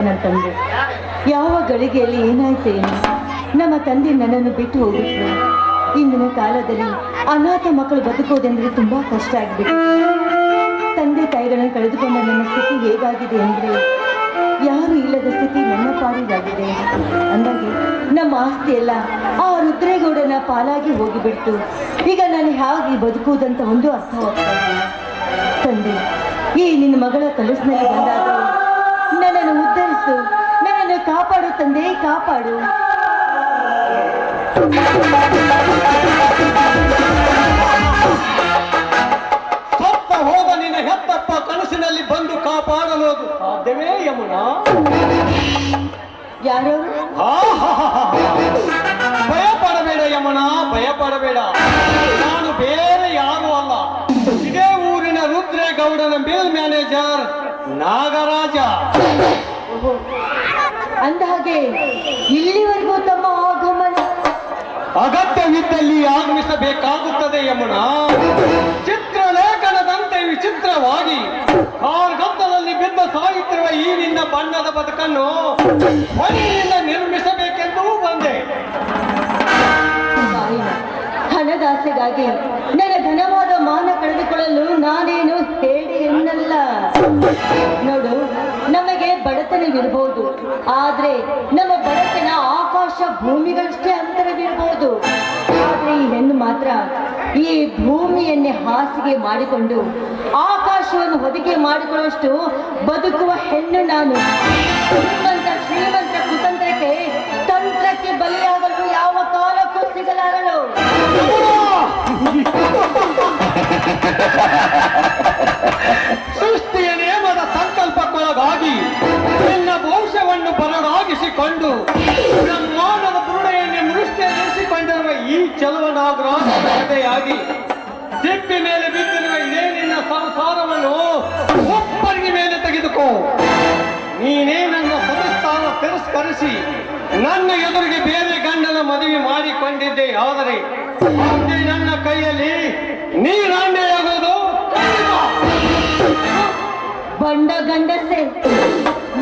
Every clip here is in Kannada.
ನನ್ನ ತಂದೆ. ಯಾವ ಗಳಿಗೆಯಲ್ಲಿ ಏನಾಯ್ತು ಏನು? ನಮ್ಮ ತಂದೆ ನನ್ನನ್ನು ಬಿಟ್ಟು ಹೋಗಿದ್ರು. ಇಂದಿನ ಕಾಲದಲ್ಲಿ ಅನಾಥ ಮಕ್ಕಳು ಬದುಕೋದೆಂದ್ರೆ ತುಂಬಾ ಕಷ್ಟ ಆಗ್ಬಿಟ್ಟು ತಂದೆ ತಾಯಿಗಳನ್ನು ಕಳೆದುಕೊಂಡ ನನ್ನ ಸ್ಥಿತಿ ಹೇಗಾಗಿದೆ ಅಂದ್ರೆ, ಯಾರು ಇಲ್ಲದ ಸ್ಥಿತಿ ನನ್ನ ಪಾಲಿಗಾಗಿದೆ. ಅಂದಾಗೆ ನಮ್ಮ ಆಸ್ತಿ ಎಲ್ಲ ಆ ರುದ್ರೇಗೌಡನ ಪಾಲಾಗಿ ಹೋಗಿಬಿಡ್ತು. ಈಗ ನಾನು ಹೇಗೆ ಬದುಕುವುದಂತ ಒಂದು ಅರ್ಥವಾಗ್ತಾ ತಂದೆ, ಈ ನಿನ್ನ ಮಗಳ ಕನಸಿನಲ್ಲಿ ಬಂದಾಗ ನನ್ನನ್ನು ಉದ್ಧರಿಸು ನನ್ನನ್ನು ಕಾಪಾಡು ತಂದೆ ಅಗತ್ಯವಿದ್ದಲ್ಲಿ ಆಗಮಿಸಬೇಕಾಗುತ್ತದೆ ಯಮುನಾ. ಚಿತ್ರಲೇಖನದಂತೆ ವಿಚಿತ್ರವಾಗಿ ಕಾರ್ಗತ್ತದಲ್ಲಿ ಬಿದ್ದ ಸಾಯುತ್ತಿರುವ ಈ ನಿನ್ನ ಬಣ್ಣದ ಬದುಕನ್ನು ಹೊರಗಿನಿಂದ ನಿರ್ಮಿಸಬೇಕೆಂದೂ ಬಂದೆ. ಹಣದಾಸೆಗಾಗಿ ನನ್ನ ಘನವಾದ ಮಾನ ಕಳೆದುಕೊಳ್ಳಲು ನಾನೇನು ಹೇಳಿ ಎನ್ನಲ್ಲ. ನೋಡು, ನಮಗೆ ಬಡತನವಿರಬಹುದು ಆದ್ರೆ ನಮ್ಮ ಬಡತನ ಆಕಾಶ ಭೂಮಿಗಳಷ್ಟೇ ಅಂತರವಿರಬಹುದು ಈ ಹೆಣ್ಣು ಮಾತ್ರ ಈ ಭೂಮಿಯನ್ನೇ ಹಾಸಿಗೆ ಮಾಡಿಕೊಂಡು ಆಕಾಶವನ್ನು ಹೊದಿಕೆ ಮಾಡಿಕೊಳ್ಳುವಷ್ಟು ಬದುಕುವ ಹೆಣ್ಣು ನಾನು. ಶ್ರೀಮಂತ ಶ್ರೀಮಂತ ಕುತಂತ್ರಕ್ಕೆ ತಂತ್ರಕ್ಕೆ ಬಲಿಯಾಗಲು ಚಲುವನಾಗರಾಜ ಕಥೆಯಾಗಿ ತಿಪ್ಪಿ ಮೇಲೆ ಬಿದ್ದಿರುವ ಏನಿನ ಸಂಸಾರವನ್ನು ಒಬ್ಬರಿಗೆ ಮೇಲೆ ತೆಗೆದುಕೋ. ನೀನೇ ನನ್ನ ಸದಸ್ಥಾನ ತಿರಸ್ಕರಿಸಿ ನನ್ನ ಎದುರಿಗೆ ಬೇರೆ ಗಂಡನ ಮದುವೆ ಮಾಡಿಕೊಂಡಿದ್ದೆ. ಆದರೆ ಅಂದೇ ನನ್ನ ಕೈಯಲ್ಲಿ ನೀರಾಂಡೆಯಾಗುವುದು ಖಂಡಿತ. ಬಂಡ ಗಂಡಸೆ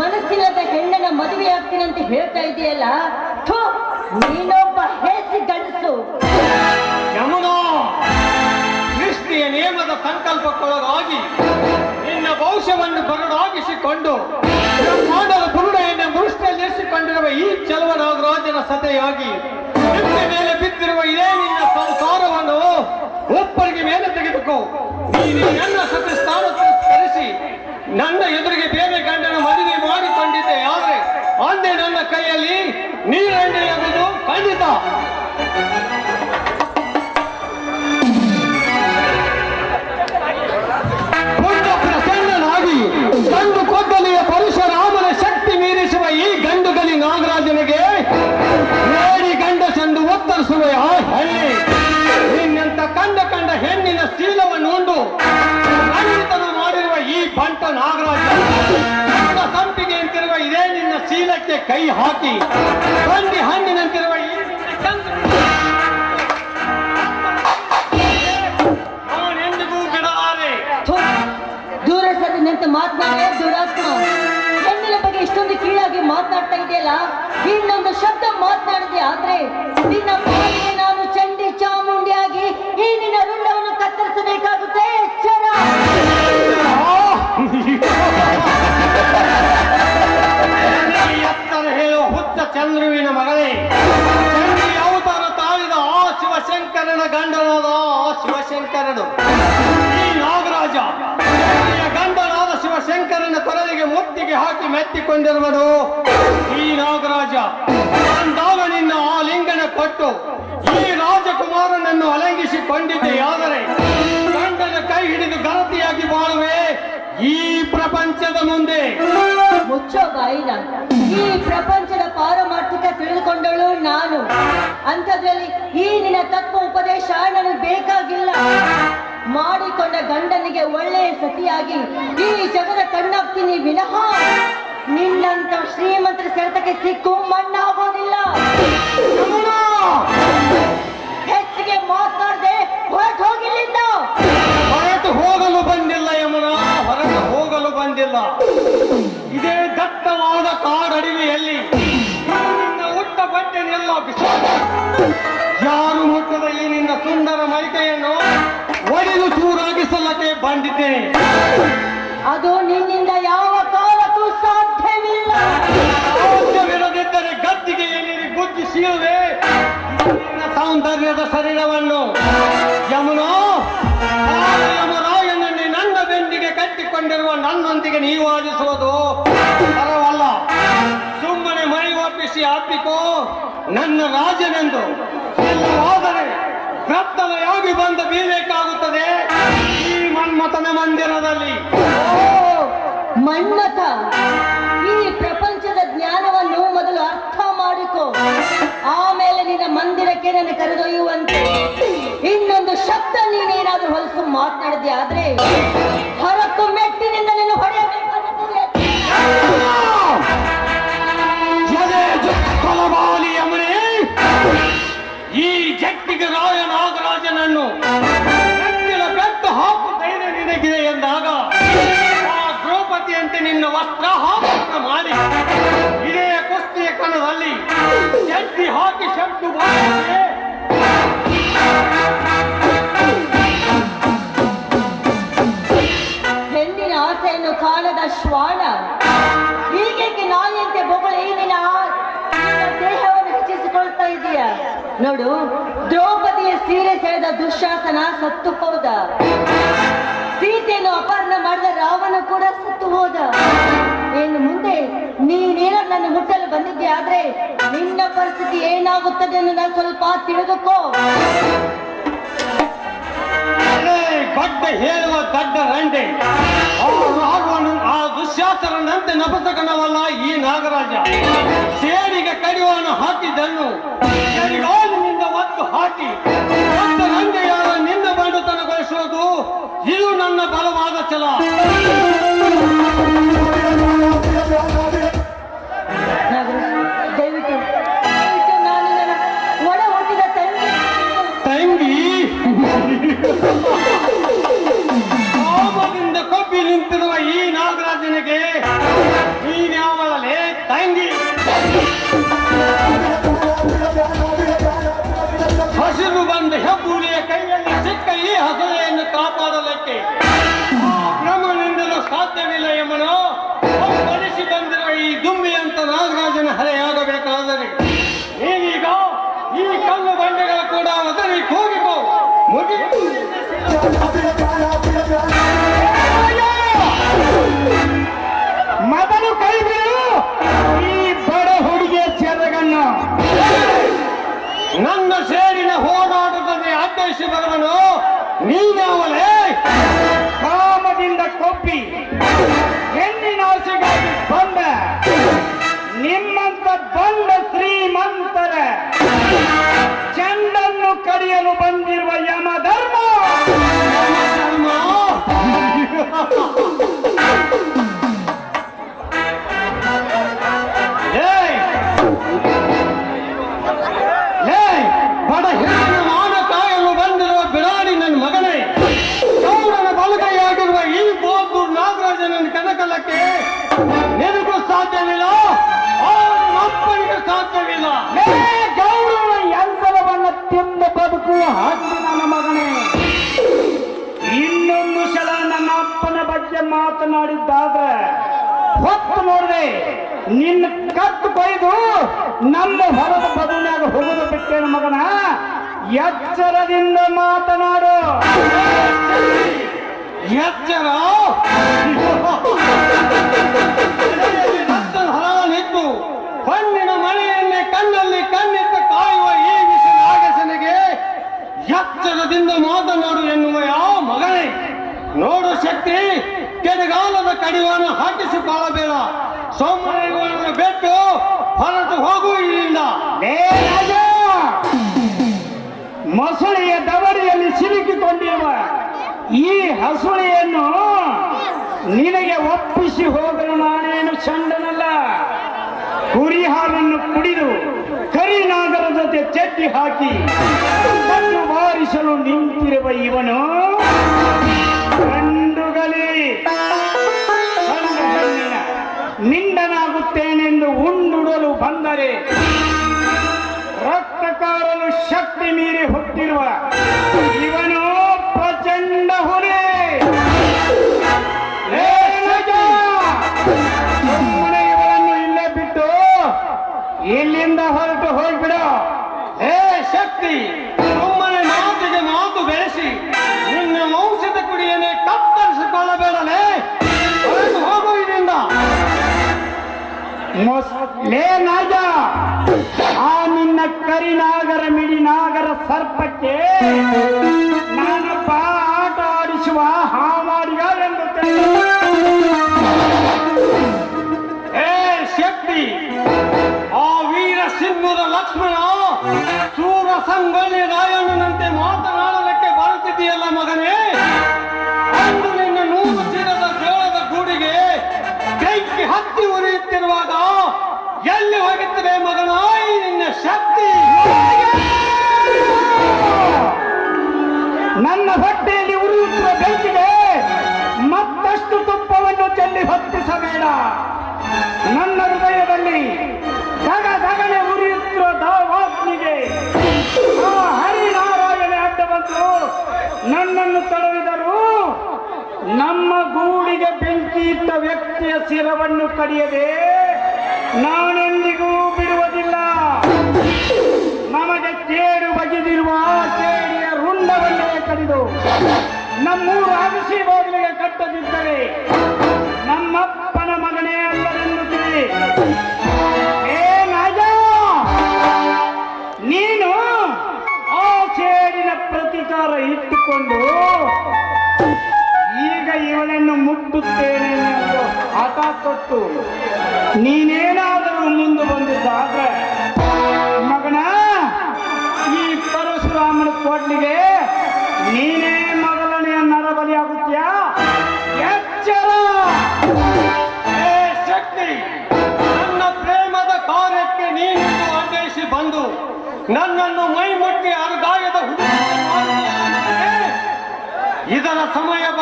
ಮನಸ್ಸಿಲ್ಲದ ಹೆಣ್ಣನ ಮದುವೆ ಆಗ್ತೀನಂತ ಹೇಳ್ತಾ ಇದೆಯಲ್ಲ? ನೀನು ಹೇಸಿ ಗಂಡಸು. ಯಮುನೋ, ಸೃಷ್ಟಿಯ ನಿಯಮದ ಸಂಕಲ್ಪಕ್ಕೊಳಗಾಗಿ ನಿನ್ನ ಭವಿಷ್ಯವನ್ನು ಬರಡಾಗಿಸಿಕೊಂಡು ಬ್ರಹ್ಮಾಂಡದ ಬುರುಡೆಯನ್ನು ಮೃಷ್ಟಿಯಲ್ಲಿರಿಸಿಕೊಂಡಿರುವ ಈ ಚಲುವನಾಗರಾಜನ ಸತೆಯಾಗಿ ನಿನ್ನ ಮೇಲೆ ಬಿದ್ದಿರುವ ಇದೇ ನಿನ್ನ ಸಂಸಾರವನ್ನು ಒಬ್ಬರಿಗೆ ಮೇಲೆ ತೆಗೆದುಕೋ. ನೀನು ನನ್ನ ಸತ್ಯ ಸ್ಥಾನ ತಿರಸ್ಕರಿಸಿ ನನ್ನ ಎದುರಿಗೆ ಬೇರೆ ಗಂಡನ ಮದುವೆ ಮಾಡಿಕೊಂಡಿದ್ದೆ. ಆದರೆ ಅಂದೇ ನನ್ನ ಕೈಯಲ್ಲಿ めでた。ಶೀಲಕ್ಕೆ ಕೈ ಹಾಕಿ ಹಂದಿ ಹಣ್ಣಿನಂತಿರುವ ನಿಂತು ಬಗ್ಗೆ ಇಷ್ಟೊಂದು ಕೀಳಾಗಿ ಮಾತನಾಡ್ತಾ ಇದೆಯಲ್ಲ? ಇನ್ನೊಂದು ಶಬ್ದ ಮಾತನಾಡಿದೆ ಆದ್ರೆ ನಿನ್ನ ನಾನು ಚಂಡಿ ಚಾಮುಂಡಿಯಾಗಿ ಈ ನಿನ್ನ ರುಂಡವನ್ನು ಕತ್ತರಿಸಬೇಕಾಗುತ್ತೆ. ಗಂಡನಾದ ಶಿವಶಂಕರನು. ಈ ನಾಗರಾಜ ಗಂಡನಾದ ಶಿವಶಂಕರನ ಕೊರಳಿಗೆ ಮುತ್ತಿಗೆ ಹಾಕಿ ಮೆತ್ತಿಕೊಂಡಿರುವನು. ಈ ನಾಗರಾಜ ಅಂದಾಗ ನಿನ್ನ ಆ ಲಿಂಗನ ಕೊಟ್ಟು ಈ ರಾಜಕುಮಾರನನ್ನು ಅಲಂಘಿಸಿಕೊಂಡಿದ್ದೆಯಾದರೆ ಗಂಡನ ಕೈ ಹಿಡಿದು ಗರತಿಯಾಗಿ ಬಾಳುವೆ. ಈ ಪ್ರಪಂಚದ ಮುಂದೆ. ಮುಚ್ಚೋ ಬಾಯಿನ. ಈ ಪ್ರಪಂಚದ ಪಾರಮಾರ್ಥಿಕ ತಿಳಿದುಕೊಂಡಳು ನಾನು. ಅಂಥದ್ರಲ್ಲಿ ಈ ನಿನ್ನ ತತ್ವ ಉಪದೇಶ ನನಗೆ ಬೇಕಾಗಿಲ್ಲ. ಮಾಡಿಕೊಂಡ ಗಂಡನಿಗೆ ಒಳ್ಳೆಯ ಸತಿಯಾಗಿ ಈ ಜಗದ ಕಣ್ಣಾಗ್ತೀನಿ ವಿನಃ. ನಿನ್ನಂತ ಶ್ರೀಮಂತರ ಸೆಳೆತಕ್ಕೆ ಸಿಕ್ಕು ಮಣ್ಣಾಗೋದಿಲ್ಲ. ಯಾರು ಮುಟ್ಟದ ಈ ನಿನ್ನ ಸುಂದರ ಮೈಕೆಯನ್ನು ಒಡೆದು ಚೂರಾಗಿಸಲಕ್ಕೆ ಬಂದಿದ್ದೇನೆ ಅದು ನಿನ್ನಿಂದ ಯಾವ ಕಾಲಕ್ಕೂ ಸಾಧ್ಯವಿಲ್ಲ. ಸಾಧ್ಯವಿರದಿದ್ದರೆ ಗದ್ದಿಗೆ ಏನಿರಿ ಗುದ್ದಿಸಿಯುವೆ ನಿನ್ನ ಸೌಂದರ್ಯದ ಶರೀರವನ್ನು. ಯಮುನೋ ಯಮರಾಯನನ್ನೇ ನನ್ನ ಬೆಂದಿಗೆ ಕಟ್ಟಿಕೊಂಡಿರುವ ನನ್ನೊಂದಿಗೆ ನೀವು ಆಲಿಸುವುದು ಪರವಲ್ಲ. ಸುಮ್ಮನೆ ಮೈ ಒಪ್ಪಿಸಿ ಆಪಿಕೋ ನನ್ನ ರಾಜನೆಂದು. ಎಲ್ಲವಾದರೆ ರಕ್ತದ ಯೋಗಿ ಬಂದು ಬೀಳಬೇಕಾಗುತ್ತದೆ. ಈ ಮನ್ಮಥನ ಮಂದಿರದಲ್ಲಿ. ಮನ್ಮಥ, ಈ ಪ್ರಪಂಚದ ಜ್ಞಾನವನ್ನು ಮೊದಲು ಅರ್ಥ ಮಾಡಿಕೊ. ಆಮೇಲೆ ನಿನ್ನ ಮಂದಿರಕ್ಕೆ ನನ್ನ ಕರೆದೊಯ್ಯುವಂತೆ. ಇನ್ನೊಂದು ಶಬ್ದ ನೀನೇನಾದ್ರೂ ಹೊಲಸು ಮಾತನಾಡಿದೆ ಆದ್ರೆ? ಹೊರತು ಮೆಟ್ಟಿನಿಂದ ನೀನು ಹೊಡೆಯಬೇಕಾದದ್ದು ಹೆಣ್ಣಿನ ಆಸೆಯನ್ನು ಕಾಣದ ಶ್ವಾನ ಹೀಗೇಕೆ ನಾಯಿಯಂತೆ ಬೊಗಳಿ ನಿನ್ನ ದೇಹವನ್ನು ಹೆಚ್ಚಿಸಿಕೊಳ್ತಾ ಇದೀಯ? ನೋಡು, ದ್ರೌಪದಿಯ ಸೀರೆ ಸೆಳೆದ ದುಶ್ಯಾಸನ ಸತ್ತು ಸೀತೆಯನ್ನು ಅಪಹರಣ ಮಾಡಿದ ರಾವಣ ಕೂಡ ಸತ್ತು ಹೋದ. ಇನ್ನು ಮುಂದೆ ನೀನೇನೋ ನನ್ನ ಮುಟ್ಟಲು ಬಂದಿದ್ದೆ, ಆದ್ರೆ ನಿನ್ನ ಪರಿಸ್ಥಿತಿ ಏನಾಗುತ್ತದೆ ನಾನು ಸ್ವಲ್ಪ ತಿಳಿದುಕೋ. ಹೇಳುವ ದಡ್ಡ ರಂಡೆ. ಅವನು ಆ ದುಶ್ಯಾಸನಂತೆ ನಪಸಕನವಲ್ಲ ಈ ನಾಗರಾಜ. ಸೇಡಿಗೆ ಕಡಿವನ್ನು ಹಾಕಿದ್ದನ್ನು ಒತ್ತು ಹಾಕಿ ಬಂಡುತನಗೊಳಿಸುವುದು ಇದು ನನ್ನ ಬಲವಾದ ಛಲ. ನೋಡಿದೆ, ನಿನ್ನ ಕತ್ತು ಕೊಯ್ದು ನಮ್ಮ ಹೊರದ ಬದಲಾಗ ಹೋಗೋದು ಬಿಟ್ಟೇನ ಮಗನ? ಎಚ್ಚರದಿಂದ ಮಾತನಾಡು. ಎಚ್ಚರ? ಹರವನಿದ್ದು ಕಣ್ಣಿನ ಮಳೆಯನ್ನೇ ಕಣ್ಣಲ್ಲಿ ಕಣ್ಣಿಟ್ಟು ಕಾಯುವ ಈ ವಿಷ ನಾಗಸನಿಗೆ ಎಚ್ಚರದಿಂದ ಮಾತನಾಡು ಎನ್ನುವ ಯಾವ ಮಗನೇ? ನೋಡು ಶಕ್ತಿ. ಕೆಡಗಾಲದ ಕಡಿವಾಣ ಹಾಕಿಸಿಕೊಳ್ಳಬೇಡ ಸೋಮವಾರಗಳನ್ನು ಬಿಟ್ಟು ಹೊರಟು ಹೋಗು ಇಲ್ಲಿಂದ ಮೊಸಳೆಯ ದವರಿಯಲ್ಲಿ ಸಿಲುಕಿಕೊಂಡಿರುವ ಈ ಹಸುಳೆಯನ್ನು ನಿನಗೆ ಒಪ್ಪಿಸಿ ಹೋಗಲು ನಾನೇನು ಚಂದನಲ್ಲ ಕುರಿ ಹಾಲನ್ನು ಕುಡಿದು ಕರಿನಾಗರ ಜೊತೆ ಚಟ್ಟಿ ಹಾಕಿ ಕಣ್ಣು ಬಾರಿಸಲು ನಿಂತಿರುವ ಇವನು ನಿಂಡನಾಗುತ್ತೇನೆಂದು ಉಂಡುಡಲು ಬಂದರೆ ರಕ್ತಕಾರನು ಶಕ್ತಿ ಮೀರಿ ಹುಟ್ಟಿರುವ ಇವನು ಪ್ರಚಂಡ ಹುಲಿ. ಇವರನ್ನು ಇಲ್ಲೇ ಬಿಟ್ಟು ಇಲ್ಲಿಂದ ಹೊರಟು ಹೋಗ್ಬಿಡೋ. ಹೇ ಶಕ್ತಿ! ಲೇ ನಾಗ! ಆ ನಿನ್ನ ಕರಿನಾಗರ ಮಿಡಿನಾಗರ ಸರ್ಪಕ್ಕೆ ನಾನೊಬ್ಬ ಆಟ ಆಡಿಸುವ ತಿಳಿದು ಏ ಶಕ್ತಿ! ಆ ವೀರ ಸಿಂಹದ ಲಕ್ಷ್ಮಣ ಸೂರ ರಾಯಣ್ಣನಂತೆ ಹೊತ್ತಿಸಬೇಡ ನನ್ನ ಹೃದಯದಲ್ಲಿ ಧಗ ಧಗನೆ ಉರಿಯುತ್ತಿರುವ ದಾವಾಗ್ನಿಗೆ ಆ ಹರಿನಾರಾಯಣ ಅಡ್ಡ ಬಂತು ನನ್ನನ್ನು ತಡವಿದರು ನಮ್ಮ ಗೂಡಿಗೆ ಬೆಂಕಿ ಇಟ್ಟ ವ್ಯಕ್ತಿಯ ಶಿರವನ್ನು ಕಡಿಯದೆ ನಾನೆಂದಿಗೂ ಬಿಡುವುದಿಲ್ಲ. ನಮಗೆ ಕೇಡು ಬಗೆದಿರುವ ಕೇಡಿಯ ರುಂಡವನ್ನೇ ಕಡಿದು ನಮ್ಮೂರು ಅಗಸಿ ಬಾಗಿಲಿಗೆ ಕಟ್ಟದಿದ್ದರೆ ಮಗನೇ ಏ ನೀನು ಆ ಸೇಡಿನ ಪ್ರತಿಕಾರ ಇಟ್ಟುಕೊಂಡು ಈಗ ಇವಳನ್ನು ಮುಟ್ಟುತ್ತೇನೆ ಎಂದು ಹಠ ಕೊಟ್ಟು ನೀನೇನಾದರೂ ಮುಂದೆ ಬಂದಿದ್ದಾದ್ರೆ ಮಗನ, ಈ ಪರಶುರಾಮನ ಕೋಟ್ಲಿಗೆ ನೀನೇ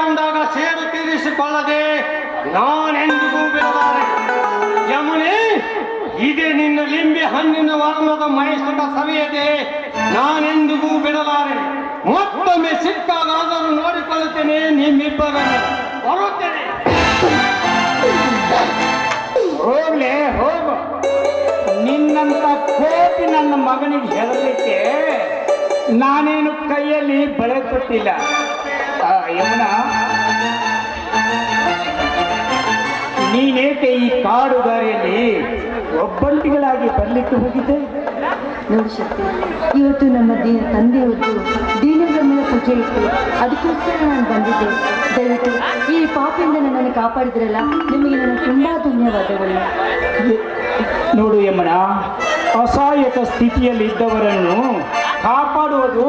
ಬಂದಾಗ ಸೇರು ತೀರಿಸಿಕೊಳ್ಳದೆ ನಾನೆಂದಿಗೂ ಬಿಡಲಾರೆ ಯಮುನೆ ಇದೇ ನಿನ್ನ ಲಿಂಬೆ ಹಣ್ಣಿನ ವರ್ಣದ ಮೈಸೂರ ಸವಿಯದೆ ನಾನೆಂದಿಗೂ ಬಿಡಲಾರೆ ಮತ್ತೊಮ್ಮೆ ಸಿಕ್ಕಾಗಾದರೂ ನೋಡಿಕೊಳ್ಳುತ್ತೇನೆ ನಿಮ್ಮಿಬ್ಬರನ್ನು. ಬರುತ್ತೇನೆ. ಹೋಗ್ಲೇ, ಹೋಗು. ನಿನ್ನಂತ ಕೋಟಿ ನನ್ನ ಮಗನಿಗೆ ಹೆದರಲಿಕ್ಕೆ ನಾನೇನು ಕೈಯಲ್ಲಿ ಬಳೆ ಯಮುನ. ನೀನೇಕೆ ಈ ಕಾಡು ದಾರಿಯಲ್ಲಿ ಒಬ್ಬಂಟಿಗಳಾಗಿ ಬರ್ಲಿಕ್ಕೆ ಹೋಗಿದ್ದೆ? ನೋಡಿ ಶಕ್ತಿ ಇವತ್ತು ನಮ್ಮ ದೇ ತಂದೆಯವರು ದೀನಗಳ ಪೂಜೆ ಇತ್ತು ಅದಕ್ಕೋಸ್ಕರ ನಾನು ಬಂದಿದ್ದೆ. ದಯವಿಟ್ಟು ಈ ಪಾಪಿಂದ ನನ್ನನ್ನು ಕಾಪಾಡಿದ್ರಲ್ಲ ನಿಮಗೆ ನನ್ನ ತುಂಬಾ ಧನ್ಯವಾದಗಳು. ನೋಡು ಯಮನ ಅಸಹಾಯಕ ಸ್ಥಿತಿಯಲ್ಲಿ ಇದ್ದವರನ್ನು ಕಾಪಾಡುವುದು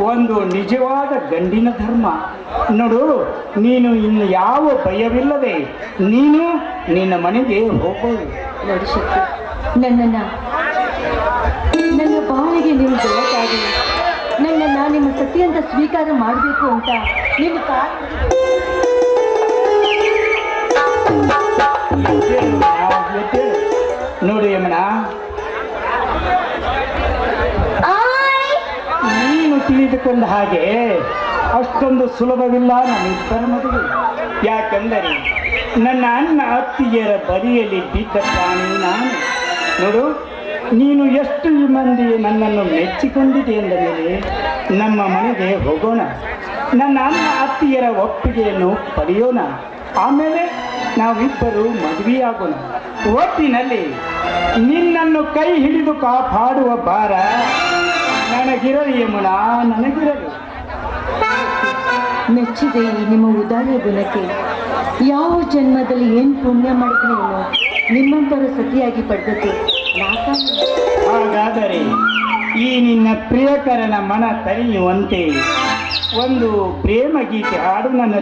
ಒಂದು ನಿಜವಾದ ಗಂಡಿನ ಧರ್ಮ. ನೋಡು ನೀನು ಇನ್ನು ಯಾವ ಭಯವಿಲ್ಲದೆ ನೀನು ನಿನ್ನ ಮನೆಗೆ ಹೋಗಬಹುದು ನೋಡಿ ಶಕ್ತಿ ನನ್ನನ್ನು ನನ್ನ ಬಾಳಿಗೆ ನೀವು ಬೆಳಕಾಗಿ ನನ್ನನ್ನು ನಿಮ್ಮ ಸತಿ ಅಂತ ಸ್ವೀಕಾರ ಮಾಡಬೇಕು ಅಂತ ನಿಮ್ಮ. ನೋಡು ಯಮನ ತಿಳಿದುಕೊಂಡ ಹಾಗೆ ಅಷ್ಟೊಂದು ಸುಲಭವಿಲ್ಲ ನಮ್ಮಿಬ್ಬರ ಮದುವೆ. ಯಾಕೆಂದರೆ ನನ್ನ ಅಣ್ಣ ಅತ್ತಿಗೆಯರ ಬದಿಯಲ್ಲಿ ಬಿದ್ದ ಪ್ರಾಣಿ ನಾನು. ನೋಡು, ನೀನು ಎಷ್ಟು ಮಂದಿ ನನ್ನನ್ನು ಮೆಚ್ಚಿಕೊಂಡಿದೆ ಎಂದ ನಮ್ಮ ಮನೆಗೆ ಹೋಗೋಣ. ನನ್ನ ಅಣ್ಣ ಅತ್ತಿಯರ ಒಪ್ಪಿಗೆಯನ್ನು ಪಡೆಯೋಣ. ಆಮೇಲೆ ನಾವಿಬ್ಬರು ಮದುವೆಯಾಗೋಣ. ಒಟ್ಟಿನಲ್ಲಿ ನಿನ್ನನ್ನು ಕೈ ಹಿಡಿದು ಕಾಪಾಡುವ ಭಾರ ನನಗಿರಲಿ ಯಮುನಾ ನನಗಿರಲಿ. ಮೆಚ್ಚಿದೆ ಈ ನಿಮ್ಮ ಉದಾರ ಗುಣಕ್ಕೆ ಯಾವ ಜನ್ಮದಲ್ಲಿ ಏನು ಪುಣ್ಯ ಮಾಡಿದ್ರೇನು ನಿಮ್ಮಂತರ ಸತಿಯಾಗಿ ಪಡೆದದ್ದು ಹಾಗಾದರೆ ಈ ನಿನ್ನ ಪ್ರಿಯಕರನ ಮನ ತರಿಯುವಂತೆ ಒಂದು ಪ್ರೇಮ ಗೀತೆ ಹಾಡು ನನ್ನ